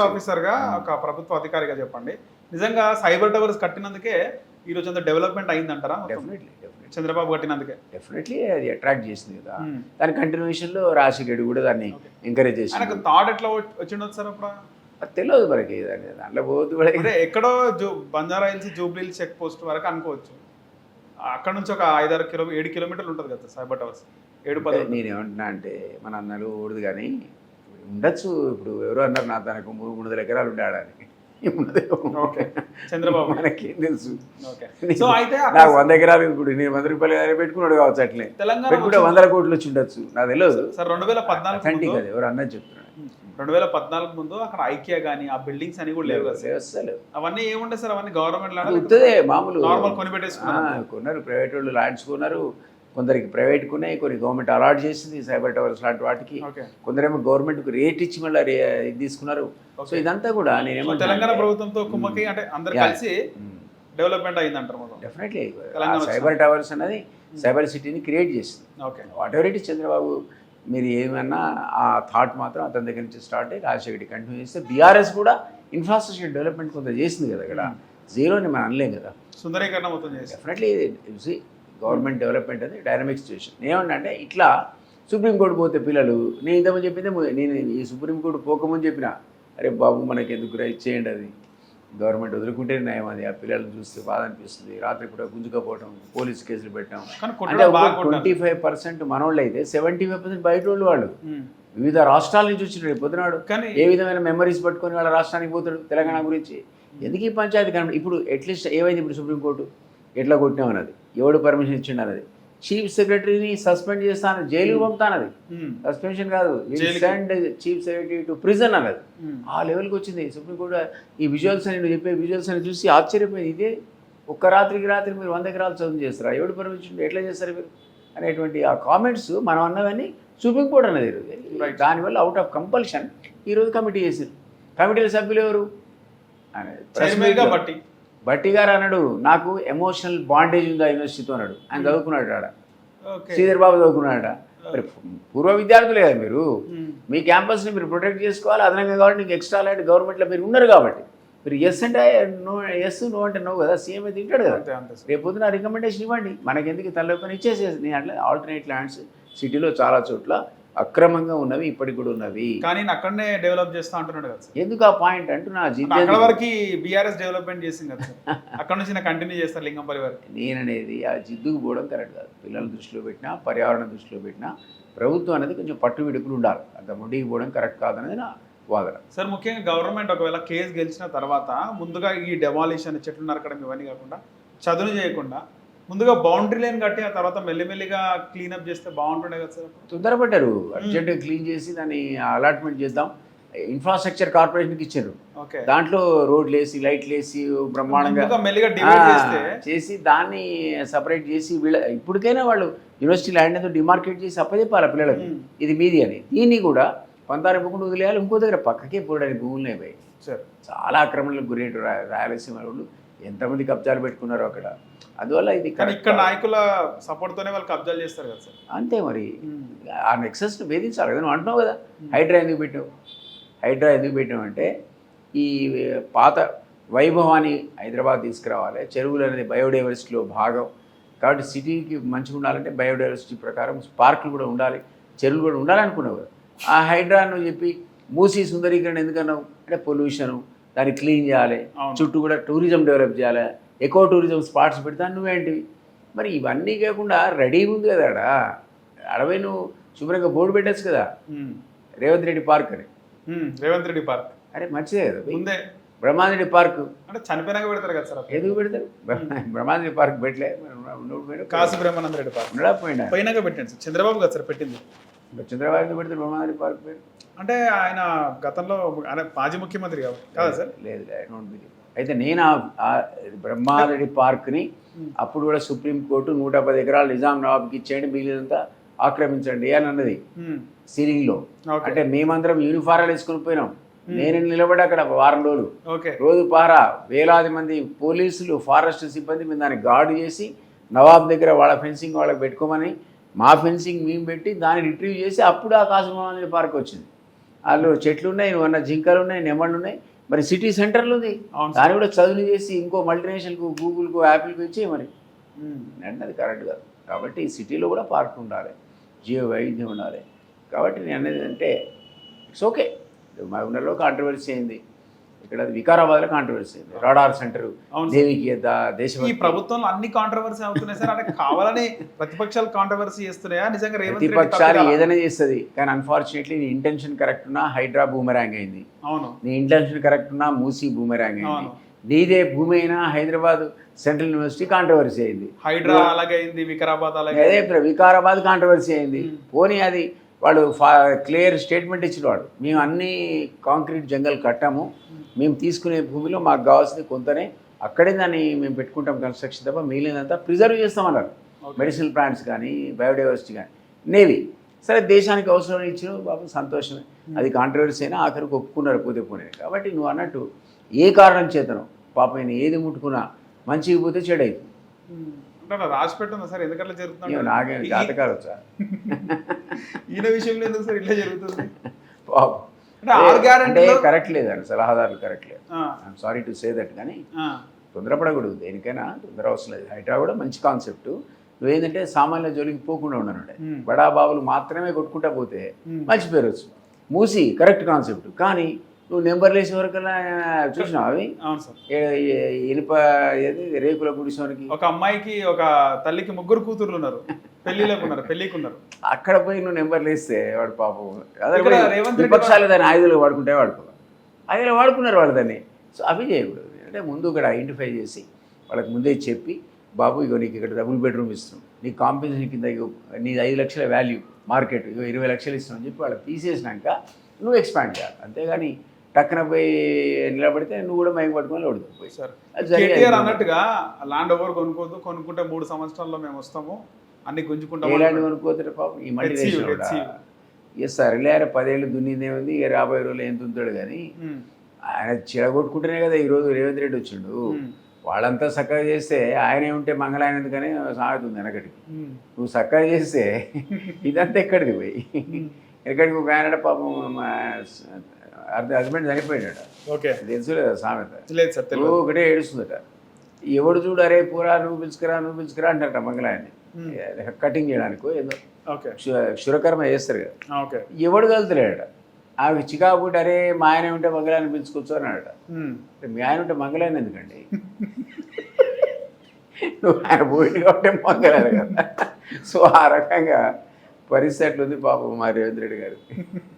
ఆఫీసర్గా ఒక ప్రభుత్వ అధికారిగా చెప్పండి. నిజంగా సైబర్ టవర్స్ కట్టినందుకే ఈ రోజు అంత డెవలప్మెంట్ అయిందంటారా? డెఫినెట్లీ చంద్రబాబు కట్టినందుకే. డెఫినెట్లీ అది అట్రాక్ట్ చేసింది కదా. Hmm. దాని కంటిన్యూషన్లో రాజశేఖర్ కూడా దాన్ని ఎంకరేజ్ చేసింది థాట్ ఎట్లా వచ్చి- వచ్చిండొచ్చు సార్ అప్పుడు? అది తెలియదు మనకి దాన్ని దాంట్లో అంటే ఎక్కడో zoo Banjara Hills Jubilee check post వరకు అనుకోవచ్చు. అక్కడ నుంచి ఒక ఐదారు కిలో ఏడు కిలోమీటర్లు ఉంటుంది కదా సైబర్ టవర్స్. ఏడు పది. నేనేమంటున్నా అంటే మన అన్నలు ఊడదు కానీ ఉండొచ్చు. ఇప్పుడు ఎవరో అన్నారు నా తనకు మూడు మూడు వందల ఎకరాలు ఉండాడని ఓకే. చంద్రబాబు. మనకేం తెలుసు. సో అయితే నాకు వంద ఎకరాలు ఇప్పుడు నేను వంద రూపాయలు పెట్టుకున్నాడు కావచ్చు అట్లే. తెలంగాణ పెట్టుకుంటే వందల కోట్లు వచ్చి ఉండొచ్చు. నాకు తెలియదు సార్ రెండు వేల పద్నాలుగు ముందు అది ఎవరు అన్నది చెప్తున్నాడు. రెండు వేల పద్నాలుగు ముందు అక్కడ ఐకియా గానీ ఆ బిల్డింగ్స్ అని కూడా లేవు కదా అవన్నీ ఏముండే సార్? అవన్నీ గవర్నమెంట్ ఉత్తదే మామూలు నార్మల్ కొని పెట్టేసుకున్నారు కొన్నారు ప్రైవేట్ వాళ్ళు ల్యాండ్స్ కొన్నారు. కొందరికి ప్రైవేట్ కొన్నాయి కొన్ని గవర్నమెంట్ అలాట్ చేసింది సైబర్ టవర్స్ లాంటి వాటికి. కొందరేమో గవర్నమెంట్కి రేట్ ఇచ్చి మళ్ళీ తీసుకున్నారు. సో ఇదంతా కూడా నేనేమంటున్నా తెలంగాణ ప్రభుత్వంతో కుమ్మకి అంటే అందరు. కలిసి. డెవలప్మెంట్ అయిందంటారు డెఫినెట్లీ. సైబర్ టవర్స్ అనేది సైబర్ సిటీని క్రియేట్ చేసింది. Okay. Whatever it Chandrababu మీరు ఏమన్నా ఆ థాట్ మాత్రం అతని దగ్గర నుంచి స్టార్ట్ అయ్యి రాజశేఖర్ కంటిన్యూ చేస్తే బీఆర్ఎస్ కూడా ఇన్ఫ్రాస్ట్రక్చర్ డెవలప్మెంట్ కొంత చేసింది కదా ఇక్కడ. జీరోని మనం అనలేం కదా. సుందరీకరణ మొత్తం డెఫినెట్లీ సి గవర్నమెంట్ డెవలప్మెంట్ అనేది డైనమిక్ సిచ్యువేషన్ ఏమంటే ఇట్లా సుప్రీంకోర్టు పోతే పిల్లలు నేను ఇంతకుముందు చెప్పిందే నేను ఈ సుప్రీంకోర్టు పోకముందు చెప్పిన అరే బాబు మనకి ఎందుకు ఇచ్చేయండి అది. గవర్నమెంట్ వదులుకుంటే నయం అది ఆ పిల్లల్ని చూస్తే బాధ అనిపిస్తుంది. రాత్రి కూడా గుంజుకపోవటం పోలీస్ కేసులు పెట్టాం కానీ అంటే ట్వంటీ ఫైవ్ పర్సెంట్ మనోళ్ళు అయితే సెవెంటీ ఫైవ్ పర్సెంట్ బయట వాళ్ళు వాళ్ళు. వివిధ రాష్ట్రాల నుంచి వచ్చిన రేపు పొద్దునాడు. కానీ ఏ విధమైన మెమరీస్ పట్టుకొని వాళ్ళ రాష్ట్రానికి పోతాడు తెలంగాణ గురించి? ఎందుకు ఈ పంచాయతీ కనబడి ఇప్పుడు అట్లీస్ట్ ఏమైంది ఇప్పుడు సుప్రీంకోర్టు ఎట్లా కొట్టినామన్నది? ఎవడు పర్మిషన్ ఇచ్చిండు అన్నది చీఫ్ సెక్రటరీని సస్పెండ్ చేస్తాను జైలుకి పంపుతానది. సస్పెన్షన్ కాదు. జైలుకి. Send chief secretary to prison అన్నది. మ్మ్. ఆ లెవెల్కి వచ్చింది. సుప్రీంకోర్టు ఈ విజువల్స్ అని చెప్పే విజువల్స్ అని చూసి ఆశ్చర్యపోయింది. ఇదే ఒక్క రాత్రికి రాత్రి మీరు వంద ఎకరాలు చదువు చేస్తారా? ఎవడు పర్మిషన్ ఎట్లా చేస్తారు మీరు? అనేటువంటి ఆ కామెంట్స్ మనం అన్నవన్నీ సుప్రీంకోర్టు అన్నది. ఈరోజు. దానివల్ల అవుట్ ఆఫ్ కంపల్షన్ ఈరోజు కమిటీ చేసింది. కమిటీల సభ్యులు ఎవరు? అనేది బట్టి గారు అన్నాడు నాకు ఎమోషనల్ బాండేజ్ ఉందా యూనివర్సిటీతో అన్నాడు. ఆయన చదువుకున్నాడు ఆడ. శ్రీధర్ బాబు చదువుకున్నాడు మరి పూర్వ విద్యార్థులే కదా మీరు. మీ క్యాంపస్ని మీరు ప్రొటెక్ట్ చేసుకోవాలి. అదనంగా కాబట్టి నీకు ఎక్స్ట్రా లాంటి గవర్నమెంట్లో మీరు ఉన్నారు కాబట్టి. మీరు ఎస్ అంటే నో ఎస్ నో అంటే నో కదా? సీఎం అయితే తింటాడు కదా. అంతే అంతే సార్. రేపు పొద్దున రికమెండేషన్ ఇవ్వండి. మనకెందుకు తలలోపని ఇచ్చేసేసి నేను అట్లా ఆల్టర్నేట్ ల్యాండ్స్ సిటీలో చాలా చోట్ల అక్రమంగా ఉన్నవి ఇప్పటికి కూడా ఉన్నవి. కానీ అక్కడనే డెవలప్ చేస్తా అంటున్నాడు కదా ఎందుకు ఆ పాయింట్ అంటూ నా అంటే అక్కడ వరకు బీఆర్ఎస్ డెవలప్మెంట్ చేసింది కదా అక్కడ నుంచి నేను కంటిన్యూ చేస్తాను లింగంపల్లి వరకు. నేననేది ఆ జిద్దుకు పోవడం కరెక్ట్ కాదు. పిల్లల దృష్టిలో పెట్టినా పర్యావరణ దృష్టిలో పెట్టినా ప్రభుత్వం అనేది కొంచెం పట్టు విడుకులు ఉండాలి. అంత ముడికి పోవడం కరెక్ట్ కాదనేది నా వాదన. సార్ ముఖ్యంగా గవర్నమెంట్ ఒకవేళ కేసు గెలిచిన తర్వాత ముందుగా ఈ డెమాలిషన్ చెట్లు నరకడం ఇవన్నీ కాకుండా చదును చేయకుండా ముందుగా బౌండరీ లైన్ కట్టి ఆ తర్వాత మెల్లిమెల్లిగా క్లీనప్ చేస్తే బాగుంటుండే కదా సార్? తొందరపడ్డారు. అర్జెంటుగా క్లీన్ చేసి దాన్ని అలాట్మెంట్ చేద్దాం. ఇన్ఫ్రాస్ట్రక్చర్ కార్పొరేషన్కి ఇచ్చారు. ఓకే. దాంట్లో రోడ్లు వేసి లైట్లు వేసి బ్రహ్మాండంగా చేసి దాన్ని సపరేట్ చేసి వీళ్ళ ఇప్పటికైనా వాళ్ళు యూనివర్సిటీ ల్యాండ్ ఏదో డిమార్కెట్ చేసి అప్పచెప్పాలి పిల్లలకి. ఇది మీది అని. దీన్ని కూడా పంతారు ఇవ్వకుండా వదిలేయాలి ఇంకో దగ్గర పక్కకే పోవడానికి భూములు పోయి సార్. చాలా ఆక్రమణలకు గురైన రా రాయలసీమ వాళ్ళు ఎంతమంది కబ్జాలు పెట్టుకున్నారు అక్కడ. అందువల్ల ఇది ఇక్కడ. నాయకుల సపోర్ట్ తోనే వాళ్ళు కబ్జాలు చేస్తారు కదా సార్. అంతే మరి. ఆ నెక్సెస్ను వేధించాలి కదా నువ్వు అంటున్నావు కదా. హైడ్రా ఎందుకు పెట్టావు? హైడ్రా ఎందుకు పెట్టావు అంటే ఈ పాత వైభవాన్ని హైదరాబాద్ తీసుకురావాలి. చెరువులు అనేది బయోడైవర్సిటీలో భాగం. కాబట్టి సిటీకి మంచిగా ఉండాలంటే బయోడైవర్సిటీ ప్రకారం పార్కులు కూడా ఉండాలి చెరువులు కూడా ఉండాలనుకున్నావు కదా. ఆ హైడ్రా నువ్వు చెప్పి మూసీ సుందరీకరణ ఎందుకన్నావు అంటే పొల్యూషను దాన్ని క్లీన్ చేయాలి. చుట్టూ కూడా టూరిజం డెవలప్ చేయాలి. ఎకో టూరిజం స్పాట్స్ పెడతా నువ్వేంటివి? మరి ఇవన్నీ కాకుండా రెడీగా ఉంది కదా ఆడ. అడవి నువ్వు శుభ్రంగా బోర్డు పెట్టచ్చు కదా. రేవంత్ రెడ్డి పార్క్ అని. రేవంత్ రెడ్డి పార్క్. అరే మంచిదే కదా. ముందే బ్రహ్మాందరెడ్డి పార్క్. అంటే చనిపోయినాక పెడతారు కదా సార్ ఎందుకు పెడతారు? బ్రహ్మాందరెడ్డి పార్క్ పెట్టలే. కాశీ బ్రహ్మానంద రెడ్డి పార్క్. పోయినా? పోయినాక పెట్టండి సార్. చంద్రబాబు కదా సార్ పెట్టింది. చంద్రబాబు ఎందుకు పెడతారు పార్క్ పేరు? అంటే ఆయన గతంలో ఆయన మాజీ ముఖ్యమంత్రి కాబట్టి. కదా సార్? లేదు ఐ డోంట్ బిలీవ్ అయితే నేను ఆ- బ్రహ్మారెడ్డి పార్క్ని అప్పుడు కూడా సుప్రీంకోర్టు నూట పది ఎకరాలు నిజాం నవాబ్కి ఇచ్చేయండి మిగిలినంతా ఆక్రమించండి అని అన్నది. సీలింగ్లో. అంటే మేమందరం యూనిఫారాలు వేసుకుని పోయినాం. నేను నిలబడి అక్కడ వారం రోజులు. రోజు పారా వేలాది మంది పోలీసులు ఫారెస్ట్ సిబ్బంది మేము దాన్ని గార్డు చేసి నవాబ్ దగ్గర వాళ్ళ ఫెన్సింగ్ వాళ్ళకి పెట్టుకోమని మా ఫెన్సింగ్ మేము పెట్టి దాన్ని రిట్రీవ్ చేసి అప్పుడు ఆ కాశీమోహన్ పార్క్ వచ్చింది. వాళ్ళు చెట్లు ఉన్నాయి అన్న జింకలు ఉన్నాయి నెమళ్ళు ఉన్నాయి. మరి సిటీ సెంటర్లు ఉంది. దాన్ని కూడా చదువులు చేసి ఇంకో మల్టీనేషనల్కు గూగుల్కు యాపిల్కి ఇచ్చి మరి. అది కరెక్ట్ కాదు. కాబట్టి సిటీలో కూడా పార్క్ ఉండాలి. జీవ వైవిధ్యం ఉండాలి. కాబట్టి నేను అనేది అంటే ఇట్స్ ఓకే మహబూబ్నగర్లో కాంట్రవర్సీ అయింది. ఇక్కడ వికారాబాద్లో కాంట్రవర్సీ అయింది. Radar centre. దేవికి ఈ దేశ ప్రభుత్వంలో అన్ని కాంట్రవర్సీ అవుతున్నాయి సార్. అంటే కావాలని ప్రతిపక్షాలు కాంట్రవర్సీ చేస్తున్నాయా? నిజంగా ప్రతిపక్షాలు? ఏదైనా చేస్తుంది. కానీ అన్ఫార్చునేట్లీ నీ ఇంటెన్షన్ కరెక్ట్ ఉన్నా హైడ్రా బూమెరాంగ్ అయింది. అవును. నీ ఇంటెన్షన్ కరెక్ట్ ఉన్నా మూసీ బూమెరాంగ్ అయింది. నీదే భూమి అయినా హైదరాబాద్ సెంట్రల్ యూనివర్సిటీ కాంట్రవర్సీ అయింది. హైడ్రా అలాగే అయింది వికారాబాద్ అలాగే అదే వికారాబాద్ కాంట్రవర్సీ అయింది. పోనీ అది వాడు క్లియర్ స్టేట్మెంట్ ఇచ్చిన వాడు మేము అన్ని కాంక్రీట్ జంగల్ కట్టాము. మేము తీసుకునే భూమిలో మాకు కావాల్సింది కొంతనే అక్కడే దాన్ని మేము పెట్టుకుంటాం కన్స్ట్రక్షన్ తప్ప మిగిలినంతా ప్రిజర్వ్ చేస్తామన్నారు. మెడిసినల్ ప్లాంట్స్ కానీ బయోడైవర్సిటీ కానీ. నేవి. సరే దేశానికి అవసరం ఇచ్చిన బాబు సంతోషమే. అది కాంట్రవర్సీ అయినా ఆఖరికి ఒప్పుకున్నారు పోతే పోనే. కాబట్టి నువ్వు అన్నట్టు ఏ కారణం చేతను పాప ఈయన ఏది ముట్టుకున్నా మంచిగా పోతే చెడు అలా రాసి పెట్టుందా సార్? ఎందుకట్లా జరుగుతుంది నాకేం జాతకాలు వచ్చా? ఈయన విషయంలో ఎందుకు సార్ ఇట్లా జరుగుతుంది? పాపం. అంటే కరెక్ట్ సలహాదారులు కరెక్ట్ లేదు. I'm sorry to say that కానీ తొందరపడకూడదు. దేనికైనా తొందర అవసరం లేదు హైడ్రా కూడా మంచి కాన్సెప్ట్ నువ్వేంటంటే సామాన్య జోలికి పోకుండా ఉండను Hmm. బడా బాబులు మాత్రమే కొట్టుకుంటా పోతే వచ్చు మూసి కరెక్ట్ కాన్సెప్ట్ కానీ నువ్వు నెంబర్ లేసే వరకల్లా చూసినావు అవి? అవును సార్. ఇనుప ఏది? రేకుల గుడిసోనికి? ఒక అమ్మాయికి ఒక తల్లికి ముగ్గురు కూతుర్లు ఉన్నారు. పెళ్ళిలోకి ఉన్నారు పెళ్ళికి ఉన్నారు. అక్కడ పోయి నువ్వు నెంబర్ లేస్తే వాడు పాపం. విపక్షాలు దాన్ని ఆయుధాలు వాడుకుంటే వాడుకోవాలి ఆయుధాలు వాడుకున్నారు వాళ్ళు దాన్ని. సో అవి చేయకూడదు. అంటే ముందు ఇక్కడ ఐడెంటిఫై చేసి వాళ్ళకి ముందే చెప్పి బాబు ఇగో నీకు ఇక్కడ డబుల్ బెడ్రూమ్ ఇస్తున్నాం. నీ కాంపెన్సేషన్ కింద ఇగో నీ ఐదు లక్షల వాల్యూ మార్కెట్ ఇగో ఇరవై లక్షలు ఇస్తున్నాం అని చెప్పి వాళ్ళకి తీసేసినాక నువ్వు ఎక్స్పాండ్ చేయాలి. అంతేగాని టక్కున పోయి నిలబడితే నువ్వు కూడా మైక్ పట్టుకొని ఓడిపోయి సార్. కేటీఆర్ అన్నట్టుగా ల్యాండ్ ఓవర్ కొనుక్కోదు కొనుక్కుంటే మూడు సంవత్సరాల్లో మేము వస్తాము అన్ని గుంజుకుంటాము ఏలాంటి కొనుక్కోతాడు పాపం? ఈ మళ్ళీ. ఎస్ సార్ రిలయర్ పదేళ్ళు దున్నిందే ఉంది ఇక రాబోయే రోజులు ఎంత ఉంతాడు కానీ ఆయన చిరగొట్టుకుంటేనే కదా ఈరోజు రేవంత్ రెడ్డి వచ్చిండు. వాళ్ళంతా చక్కగా చేస్తే ఆయనే ఉంటే మంగళాయన ఎందుకని సాగుతుంది వెనకటికి. నువ్వు చక్కగా చేస్తే ఇదంతా ఎక్కడికి పోయి? ఎక్కడికి ఒక ఆయన పాపం హస్బెండ్ చనిపోయాడట ఓకే. తెలుసు లేదా సామెత? లేదు సార్ ఒకటే ఏడుస్తుందట. ఎవడు చూడు అరే పూరా నువ్వు పిలుచుకురా నువ్వు పిలుచుకురా అంటారట మంగళాయన్ని. కటింగ్ చేయడానికి ఏదో. క్షురకర్మ చేస్తారు కదా. ఎవడు కలుతలేడట ఆమె చికాకు అరే మా ఆయన ఉంటే మంగళాన్ని పిలుచుకోవచ్చు అన్నాడట. మీ ఆయన ఉంటే మంగళాన్ని ఎందుకండి? నువ్వు ఆయన పోయింది కాబట్టి మంగళాన్ని కదా. సో ఆ రకంగా పరిస్థితి అట్లుంది పాపం మా రేవంత్ రెడ్డి గారు. మొత్తానికి